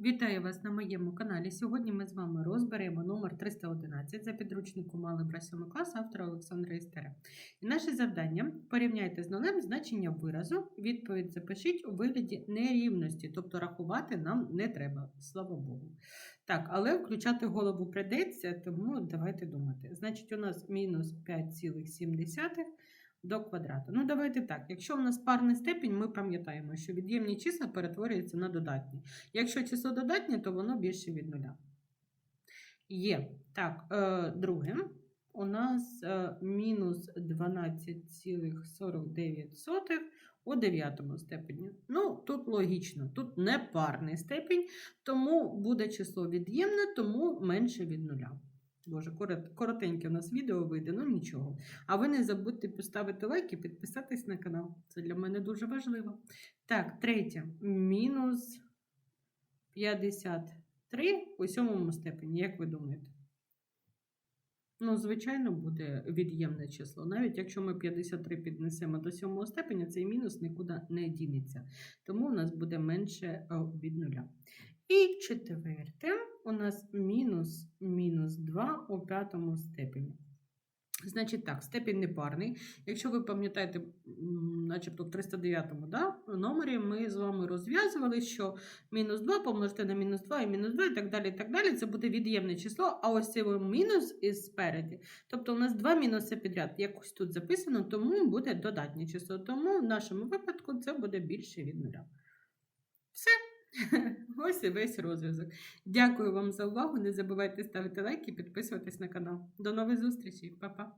Вітаю вас на моєму каналі. Сьогодні ми з вами розберемо номер 311 за підручником Алgebra 7 клас автора Олександра Істера. І наше завдання порівняйте з нулем значення виразу. Відповідь запишіть у вигляді нерівності, тобто рахувати нам не треба, слава Богу. Так, але включати голову придеться, тому давайте думати. Значить, у нас мінус 5,7 до квадрату. Ну, давайте так. Якщо у нас парний степінь, ми пам'ятаємо, що від'ємні числа перетворюються на додатні. Якщо число додатнє, то воно більше від нуля. Є. Так, е, друге. У нас е, мінус 12,49 у дев'ятому степені. Ну, тут логічно, тут не парний степінь, тому буде число від'ємне, тому менше від нуля. Боже, коротеньке у нас відео вийде, ну нічого. А ви не забудьте поставити лайк і підписатись на канал. Це для мене дуже важливо. Так, третє. Мінус 53 у сьомому степені, як ви думаєте? Ну, звичайно, буде від'ємне число. Навіть якщо ми 53 піднесемо до сьомого степеня, цей мінус нікуди не дінеться. Тому у нас буде менше від нуля. І четверте, у нас мінус мінус 2 у п'ятому степені. Значить так, степінь непарний. Якщо ви пам'ятаєте, начебто в 309 да, номері ми з вами розв'язували, що мінус 2 помножити на мінус 2 і мінус 2 і так далі. і так далі. Це буде від'ємне число, а ось цей мінус із спереді. Тобто у нас два мінуси підряд. Якось тут записано, тому буде додатнє число. Тому в нашому випадку це буде більше від нуля. Все. Ось і весь розв'язок. Дякую вам за увагу. Не забувайте ставити лайк і підписуватись на канал. До нових зустрічей, Па-па!